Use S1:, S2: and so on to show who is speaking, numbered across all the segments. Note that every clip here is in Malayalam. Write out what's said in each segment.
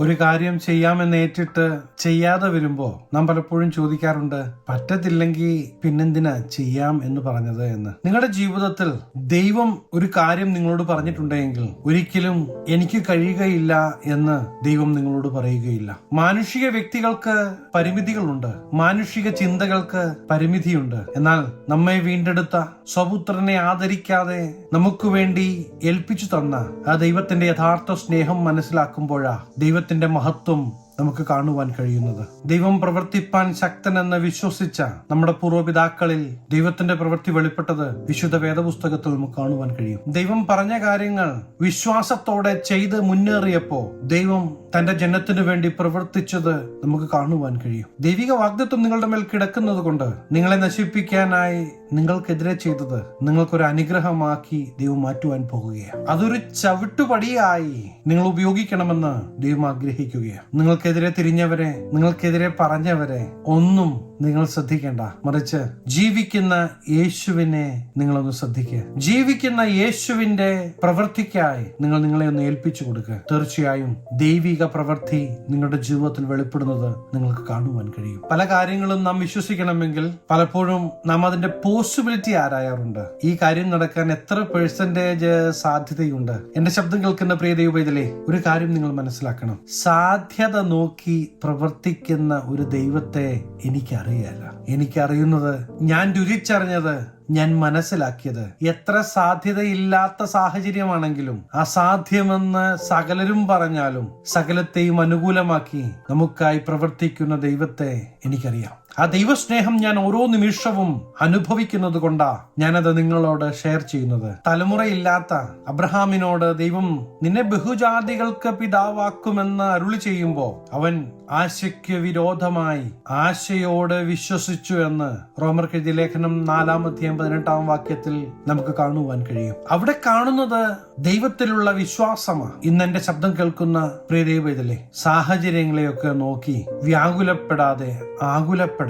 S1: ഒരു കാര്യം ചെയ്യാമെന്ന് ഏറ്റിട്ട് ചെയ്യാതെ വരുമ്പോ നാം പലപ്പോഴും ചോദിക്കാറുണ്ട് പറ്റത്തില്ലെങ്കിൽ പിന്നെന്തിനാ ചെയ്യാം എന്ന് പറഞ്ഞത് എന്ന്? നിങ്ങളുടെ ജീവിതത്തിൽ ദൈവം ഒരു കാര്യം നിങ്ങളോട് പറഞ്ഞിട്ടുണ്ടെങ്കിൽ ഒരിക്കലും എനിക്ക് കഴിയുകയില്ല എന്ന് ദൈവം നിങ്ങളോട് പറയുകയില്ല. മാനുഷിക വ്യക്തികൾക്ക് പരിമിതികളുണ്ട് മാനുഷിക ചിന്തകൾക്ക് പരിമിതിയുണ്ട്. എന്നാൽ നമ്മെ വീണ്ടെടുത്ത സ്വപുത്രനെ ആദരിക്കാതെ നമുക്ക് വേണ്ടി ഏൽപ്പിച്ചു തന്ന ആ ദൈവത്തിന്റെ യഥാർത്ഥ സ്നേഹം മനസ്സിലാക്കുമ്പോഴാ ദൈവത്തിന്റെ മഹത്വം നമുക്ക് കാണുവാൻ കഴിയുന്നത്. ദൈവം പ്രവർത്തിപ്പാൻ ശക്തനെന്ന് വിശ്വസിച്ച നമ്മുടെ പൂർവപിതാക്കളിൽ ദൈവത്തിന്റെ പ്രവൃത്തി വെളിപ്പെട്ടത് വിശുദ്ധ വേദപുസ്തകത്തിൽ നമുക്ക് കാണുവാൻ കഴിയും. ദൈവം പറഞ്ഞ കാര്യങ്ങൾ വിശ്വാസത്തോടെ ചെയ്ത് മുന്നേറിയപ്പോ ദൈവം തന്റെ ജനത്തിനു വേണ്ടി പ്രവർത്തിച്ചത് നമുക്ക് കാണുവാൻ കഴിയും. ദൈവിക വാഗ്ദത്വം നിങ്ങളുടെ മേൽ കിടക്കുന്നത് കൊണ്ട് നിങ്ങളെ നശിപ്പിക്കാനായി നിങ്ങൾക്കെതിരെ ചെയ്തത് നിങ്ങൾക്കൊരു അനുഗ്രഹമാക്കി ദൈവം മാറ്റുവാൻ പോകുകയാണ്. അതൊരു ചവിട്ടുപടിയായി നിങ്ങൾ ഉപയോഗിക്കണമെന്ന് ദൈവം ആഗ്രഹിക്കുകയാണ്. നിങ്ങൾക്കെതിരെ തിരിഞ്ഞവരെ നിങ്ങൾക്കെതിരെ പറഞ്ഞവരെ ഒന്നും നിങ്ങൾ ശ്രദ്ധിക്കേണ്ട. മറിച്ച് ജീവിക്കുന്ന യേശുവിനെ നിങ്ങളൊന്ന് ശ്രദ്ധിക്കുക ജീവിക്കുന്ന യേശുവിന്റെ പ്രവൃത്തിക്കായി നിങ്ങൾ നിങ്ങളെ ഒന്ന് ഏൽപ്പിച്ചു കൊടുക്കുക തീർച്ചയായും ദൈവിക പ്രവൃത്തി നിങ്ങളുടെ ജീവിതത്തിൽ വെളിപ്പെടുന്നത് നിങ്ങൾക്ക് കാണുവാൻ കഴിയും. പല കാര്യങ്ങളും നാം വിശ്വസിക്കണമെങ്കിൽ പലപ്പോഴും നാം അതിന്റെ പോസിബിലിറ്റി ആരായാറുണ്ട്? ഈ കാര്യം നടക്കാൻ എത്ര പെർസെന്റേജ് സാധ്യതയുണ്ട്? എന്റെ ശബ്ദം കേൾക്കുന്ന പ്രിയ ഒരു കാര്യം നിങ്ങൾ മനസ്സിലാക്കണം. സാധ്യത നോക്കി പ്രവർത്തിക്കുന്ന ഒരു ദൈവത്തെ എനിക്കറിയല്ല എനിക്കറിയുന്നത് ഞാൻ രുചിച്ചറിഞ്ഞത് ഞാൻ മനസ്സിലാക്കിയത്. എത്ര സാധ്യതയില്ലാത്ത സാഹചര്യമാണെങ്കിലും അസാധ്യമെന്ന് സകലരും പറഞ്ഞാലും സകലത്തെയും അനുകൂലമാക്കി നമുക്കായി പ്രവർത്തിക്കുന്ന ദൈവത്തെ എനിക്കറിയാം. ആ ദൈവസ്നേഹം ഞാൻ ഓരോ നിമിഷവും അനുഭവിക്കുന്നത് കൊണ്ടാ ഞാനത് നിങ്ങളോട് ഷെയർ ചെയ്യുന്നത്. തലമുറയില്ലാത്ത അബ്രഹാമിനോട് ദൈവം നിന്നെ ബഹുജാതികൾക്ക് പിതാവാക്കുമെന്ന് അരുളി ചെയ്യുമ്പോ അവൻ ആശയ്ക്ക് വിരോധമായി ആശയോട് വിശ്വസിച്ചു എന്ന് റോമർ എഴുതിയ ലേഖനം നാലാമത്തെയും പതിനെട്ടാം വാക്യത്തിൽ നമുക്ക് കാണുവാൻ കഴിയും. അവിടെ കാണുന്നത് ദൈവത്തിലുള്ള വിശ്വാസമാണ് ഇന്ന് എന്റെ ശബ്ദം കേൾക്കുന്ന പ്രിയ ദൈവത്തിലെ സാഹചര്യങ്ങളെയൊക്കെ നോക്കി വ്യാകുലപ്പെടാതെ ആകുലപ്പെടാതെ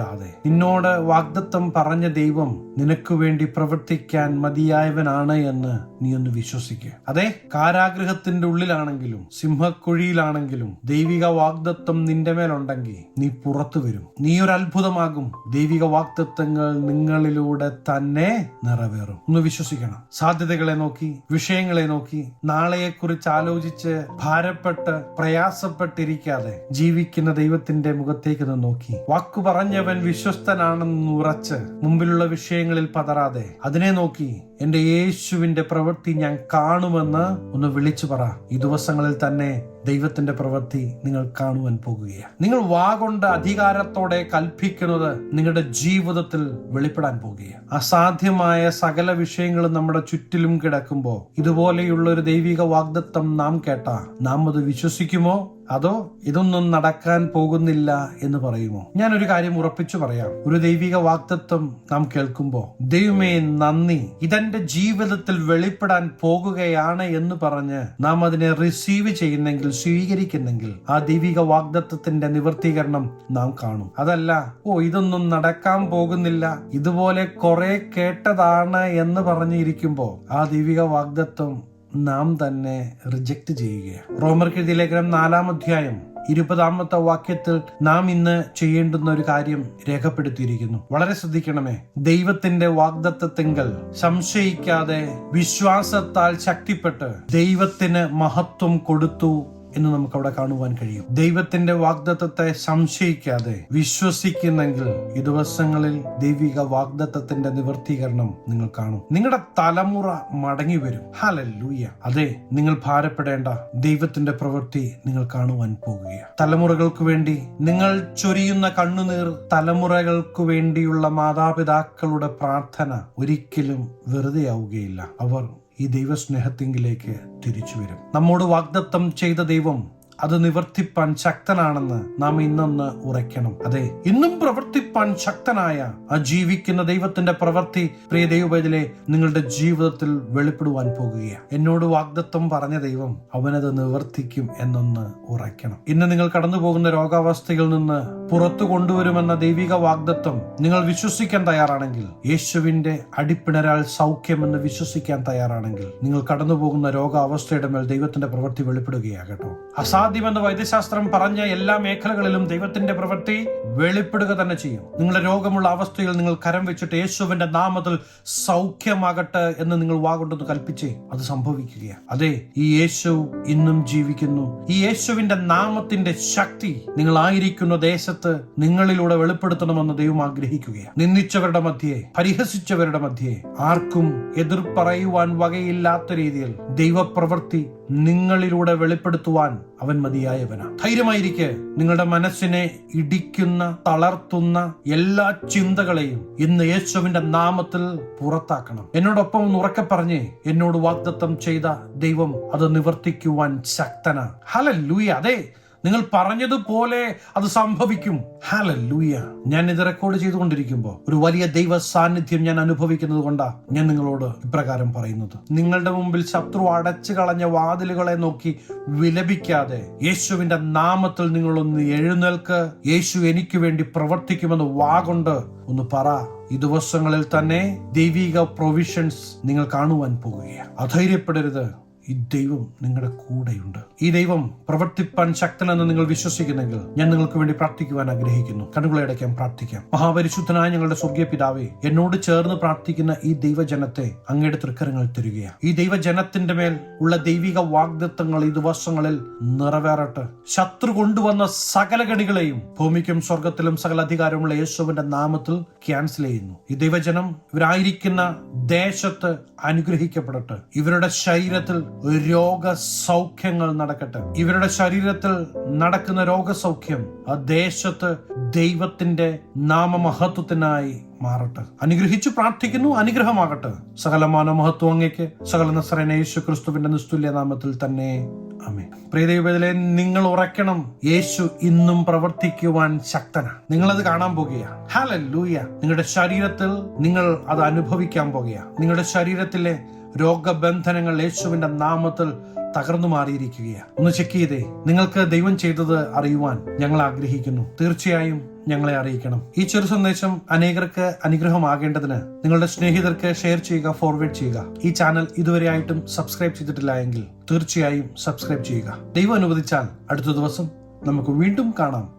S1: നിന്നോട് വാഗ്ദത്തം പറഞ്ഞ ദൈവം നിനക്ക് വേണ്ടി പ്രവർത്തിക്കാൻ മതിയായവനാണ് എന്ന് നീ ഒന്ന് വിശ്വസിക്കുക അതെ കാരാഗ്രഹത്തിന്റെ ഉള്ളിലാണെങ്കിലും സിംഹക്കുഴിയിലാണെങ്കിലും ദൈവിക വാഗ്ദത്വം നിന്റെ മേലുണ്ടെങ്കിൽ നീ പുറത്തു വരും. നീ ഒരു അത്ഭുതമാകും. ദൈവിക വാഗ്ദത്വങ്ങൾ നിങ്ങളിലൂടെ തന്നെ നിറവേറും. ഒന്ന് വിശ്വസിക്കണം. സാധ്യതകളെ നോക്കി വിഷയങ്ങളെ നോക്കി നാളെയെക്കുറിച്ച് ആലോചിച്ച് ഭാരപ്പെട്ട് പ്രയാസപ്പെട്ടിരിക്കാതെ ജീവിക്കുന്ന ദൈവത്തിന്റെ മുഖത്തേക്ക് നോക്കി. വാക്കു പറഞ്ഞവൻ വിശ്വസ്തനാണെന്ന് ഉറച്ച് മുമ്പിലുള്ള വിഷയങ്ങളിൽ പതറാതെ അതിനെ നോക്കി എന്റെ യേശുവിന്റെ പ്രവൃത്തി ഞാൻ കാണുമെന്ന് ഒന്ന് വിളിച്ചു പറ. ഈ ദിവസങ്ങളിൽ തന്നെ ദൈവത്തിന്റെ പ്രവൃത്തി നിങ്ങൾ കാണുവാൻ പോകുകയാണ്. നിങ്ങൾ വാ കൊണ്ട് അധികാരത്തോടെ കൽപ്പിക്കുന്നത് നിങ്ങളുടെ ജീവിതത്തിൽ വെളിപ്പെടാൻ പോകുകയാണ്. അസാധ്യമായ സകല വിഷയങ്ങളും നമ്മുടെ ചുറ്റിലും കിടക്കുമ്പോൾ ഇതുപോലെയുള്ള ഒരു ദൈവിക വാഗ്ദത്തം നാം കേട്ട നാം അത് വിശ്വസിക്കുമോ? അതോ ഇതൊന്നും നടക്കാൻ പോകുന്നില്ല എന്ന് പറയുമോ? ഞാൻ ഒരു കാര്യം ഉറപ്പിച്ചു പറയാം. ഒരു ദൈവിക വാക്തത്വം നാം കേൾക്കുമ്പോ ദൈവമേ നന്ദി. ഇതെന്റെ ജീവിതത്തിൽ വെളിപ്പെടാൻ പോകുകയാണ് എന്ന് പറഞ്ഞ് നാം അതിനെ റിസീവ് ചെയ്യുന്നെങ്കിൽ സ്വീകരിക്കുന്നെങ്കിൽ ആ ദൈവിക വാഗ്ദത്വത്തിന്റെ നിവർത്തീകരണം നാം കാണും. അതല്ല ഓ ഇതൊന്നും നടക്കാൻ പോകുന്നില്ല. ഇതുപോലെ കുറെ കേട്ടതാണ് എന്ന് പറഞ്ഞിരിക്കുമ്പോ ആ ദൈവിക വാഗ്ദത്വം നാം തന്നെ റിജക്ട് ചെയ്യുകയാണ്. റോമർ കെഴുതി ലേഖനം നാലാം അധ്യായം ഇരുപതാമത്തെ വാക്യത്തിൽ നാം ഇന്ന് ചെയ്യേണ്ടുന്ന ഒരു കാര്യം രേഖപ്പെടുത്തിയിരിക്കുന്നു. വളരെ ശ്രദ്ധിക്കണമേ. ദൈവത്തിന്റെ വാഗ്ദത്വത്തെങ്കിൽ സംശയിക്കാതെ വിശ്വാസത്താൽ ശക്തിപ്പെട്ട് ദൈവത്തിന് മഹത്വം കൊടുത്തു എന്ന് നമുക്ക് അവിടെ കാണുവാൻ കഴിയും. ദൈവത്തിന്റെ വാഗ്ദത്തത്തെ സംശയിക്കാതെ വിശ്വസിക്കുന്നെങ്കിൽ ഈ ദിവസങ്ങളിൽ ദൈവിക വാഗ്ദത്തത്തിന്റെ നിവർത്തീകരണം നിങ്ങൾ കാണും. നിങ്ങളുടെ തലമുറ മടങ്ങി വരും. ഹലൂയ അതെ നിങ്ങൾ ഭാരപ്പെടേണ്ട ദൈവത്തിന്റെ പ്രവൃത്തി നിങ്ങൾ കാണുവാൻ പോകുകയാണ്. തലമുറകൾക്ക് വേണ്ടി നിങ്ങൾ ചൊരിയുന്ന കണ്ണുനീർ തലമുറകൾക്ക് വേണ്ടിയുള്ള മാതാപിതാക്കളുടെ പ്രാർത്ഥന ഒരിക്കലും വെറുതെയാവുകയില്ല. അവർ ഈ ദൈവസ്നേഹത്തിങ്കിലേക്ക് തിരിച്ചു വരും. നമ്മോട് വാഗ്ദത്തം ചെയ്ത ദൈവം അത് നിവർത്തിപ്പാൻ ശക്തനാണെന്ന് നാം ഇന്നൊന്ന് ഉറയ്ക്കണം. അതെ ഇന്നും പ്രവർത്തിപ്പാൻ ശക്തനായ ആ ജീവിക്കുന്ന ദൈവത്തിന്റെ പ്രവർത്തി പ്രിയ ദൈവവേദിലെ നിങ്ങളുടെ ജീവിതത്തിൽ വെളിപ്പെടുവാൻ പോകുകയാണ്. എന്നോട് വാഗ്ദത്വം പറഞ്ഞ ദൈവം അവനത് നിവർത്തിക്കും എന്നൊന്ന് ഉറയ്ക്കണം. ഇന്ന് നിങ്ങൾ കടന്നു പോകുന്ന രോഗാവസ്ഥയിൽ നിന്ന് പുറത്തു കൊണ്ടുവരുമെന്ന ദൈവിക വാഗ്ദത്വം നിങ്ങൾ വിശ്വസിക്കാൻ തയ്യാറാണെങ്കിൽ യേശുവിന്റെ അടിപ്പിണരാൽ സൗഖ്യമെന്ന് വിശ്വസിക്കാൻ തയ്യാറാണെങ്കിൽ നിങ്ങൾ കടന്നു പോകുന്ന രോഗാവസ്ഥയുടെ മേൽ ദൈവത്തിന്റെ പ്രവൃത്തി വെളിപ്പെടുകയാകട്ടോ. അസാ അസാധ്യമെന്ന് വൈദ്യശാസ്ത്രം പറഞ്ഞ എല്ലാ മേഖലകളിലും ദൈവത്തിന്റെ പ്രവൃത്തി വെളിപ്പെടുക തന്നെ ചെയ്യും. നിങ്ങളുടെ രോഗമുള്ള അവസ്ഥയിൽ നിങ്ങൾ കരം വെച്ചിട്ട് യേശുവിന്റെ നാമത്തിൽ സൗഖ്യമാകട്ടെ എന്ന് നിങ്ങൾ വാഗുണ്ടെന്ന് കൽപ്പിച്ചേ അത് സംഭവിക്കുകയാണ്. അതെ ഈ യേശു ഇന്നും ജീവിക്കുന്നു. ഈ യേശുവിന്റെ നാമത്തിന്റെ ശക്തി നിങ്ങൾ ആയിരിക്കുന്ന ദേശത്ത് നിങ്ങളിലൂടെ വെളിപ്പെടുത്തണമെന്ന് ദൈവം ആഗ്രഹിക്കുകയാണ്. നിന്ദിച്ചവരുടെ മധ്യേ പരിഹസിച്ചവരുടെ മധ്യേ ആർക്കും എതിർ പറയുവാൻ വകയില്ലാത്ത രീതിയിൽ ദൈവപ്രവൃത്തി നിങ്ങളിലൂടെ വെളിപ്പെടുത്തുവാൻ അവൻ മതിയായവനാണ്. ധൈര്യമായിരിക്കെ നിങ്ങളുടെ മനസ്സിനെ ഇടിക്കുന്ന തളർത്തുന്ന എല്ലാ ചിന്തകളെയും ഇന്ന് യേശുവിന്റെ നാമത്തിൽ പുറത്താക്കണം. എന്നോടൊപ്പം ഒന്ന് ഉറക്കെ പറഞ്ഞ് എന്നോട് വാഗ്ദത്തം ചെയ്ത ദൈവം അത് നിവർത്തിക്കുവാൻ ശക്തനാണ്. ഹല ലൂയ അതെ നിങ്ങൾ പറഞ്ഞതുപോലെ അത് സംഭവിക്കും. ഹാലൂയ ഞാൻ ഇത് റെക്കോർഡ് ചെയ്തുകൊണ്ടിരിക്കുമ്പോൾ ഒരു വലിയ ദൈവ സാന്നിധ്യം ഞാൻ അനുഭവിക്കുന്നത് കൊണ്ടാ ഞാൻ നിങ്ങളോട് ഇപ്രകാരം പറയുന്നത്. നിങ്ങളുടെ മുമ്പിൽ ശത്രു അടച്ചു കളഞ്ഞ വാതിലുകളെ നോക്കി വിലപിക്കാതെ യേശുവിന്റെ നാമത്തിൽ നിങ്ങളൊന്ന് എഴുന്നേൽക്ക്. യേശു എനിക്ക് വേണ്ടി പ്രവർത്തിക്കുമെന്ന് വാഗൊണ്ട് ഒന്ന് പറ. ഈ ദിവസങ്ങളിൽ തന്നെ ദൈവിക പ്രൊവിഷൻസ് നിങ്ങൾ കാണുവാൻ പോകുകയാണ്. അധൈര്യപ്പെടരുത്. ഈ ദൈവം നിങ്ങളുടെ കൂടെയുണ്ട്. ഈ ദൈവം പ്രവർത്തിപ്പാൻ ശക്തനെന്ന് നിങ്ങൾ വിശ്വസിക്കുന്നെങ്കിൽ ഞാൻ നിങ്ങൾക്ക് വേണ്ടി പ്രാർത്ഥിക്കുവാൻ ആഗ്രഹിക്കുന്നു. കണ്ണുകളെ അടയ്ക്കാൻ പ്രാർത്ഥിക്കാം. മഹാപരിശുദ്ധനായ ഞങ്ങളുടെ സ്വർഗീയ പിതാവേ എന്നോട് ചേർന്ന് പ്രാർത്ഥിക്കുന്ന ഈ ദൈവജനത്തെ അങ്ങയുടെ തൃക്കരങ്ങൾ തരികയാണ്. ഈ ദൈവജനത്തിന്റെ മേൽ ഉള്ള ദൈവിക വാഗ്ദത്വങ്ങൾ ഈ ദിവസങ്ങളിൽ നിറവേറട്ടെ. ശത്രു കൊണ്ടുവന്ന സകല ഗണികളെയും ഭൂമിക്കും സ്വർഗത്തിലും സകല അധികാരമുള്ള യേശുവിന്റെ നാമത്തിൽ ക്യാൻസൽ ചെയ്യുന്നു. ഈ ദൈവജനം ഇവരായിരിക്കുന്ന ദേശത്ത് അനുഗ്രഹിക്കപ്പെടട്ടെ. ഇവരുടെ ശരീരത്തിൽ രോഗസൗഖ്യങ്ങൾ നടക്കട്ടെ. ഇവരുടെ ശരീരത്തിൽ നടക്കുന്ന രോഗസൗഖ്യം ആ ദേശത്ത് ദൈവത്തിന്റെ നാമമഹത്വത്തിനായി മാറട്ടെ. അനുഗ്രഹിച്ചു പ്രാർത്ഥിക്കുന്നു അനുഗ്രഹമാകട്ടെ. സകലമാന മഹത്വം അങ്ങേക്ക് സകല നസ്രന യേശു ക്രിസ്തുവിന്റെ നിസ്തുല്യ നാമത്തിൽ തന്നെ. അമേ പ്രിയദൈവത്തിലെ നിങ്ങൾ ഉറക്കണം യേശു ഇന്നും പ്രവർത്തിക്കുവാൻ ശക്തനാ അത് കാണാൻ പോകുകയാണ് ഹാലൂയ നിങ്ങളുടെ ശരീരത്തിൽ നിങ്ങൾ അത് അനുഭവിക്കാൻ പോകുകയാണ് നിങ്ങളുടെ ശരീരത്തിലെ രോഗബന്ധനങ്ങൾ യേശുവിന്റെ നാമത്തിൽ തകർന്നു മാറിയിരിക്കുകയാണ്. ഒന്ന് ചെക്ക് ചെയ്തേ. നിങ്ങൾക്ക് ദൈവം ചെയ്തത് അറിയുവാൻ ഞങ്ങൾ ആഗ്രഹിക്കുന്നു. തീർച്ചയായും ഞങ്ങളെ അറിയിക്കണം. ഈ ചെറു സന്ദേശം അനേകർക്ക് അനുഗ്രഹമാകേണ്ടതിന് നിങ്ങളുടെ സ്നേഹിതർക്ക് ഷെയർ ചെയ്യുക ഫോർവേഡ് ചെയ്യുക. ഈ ചാനൽ ഇതുവരെ ആയിട്ടും സബ്സ്ക്രൈബ് ചെയ്തിട്ടില്ല എങ്കിൽ തീർച്ചയായും സബ്സ്ക്രൈബ് ചെയ്യുക. ദൈവം അനുവദിച്ചാൽ അടുത്ത ദിവസം നമുക്ക് വീണ്ടും കാണാം.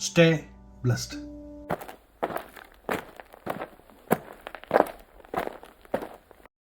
S1: Stay blessed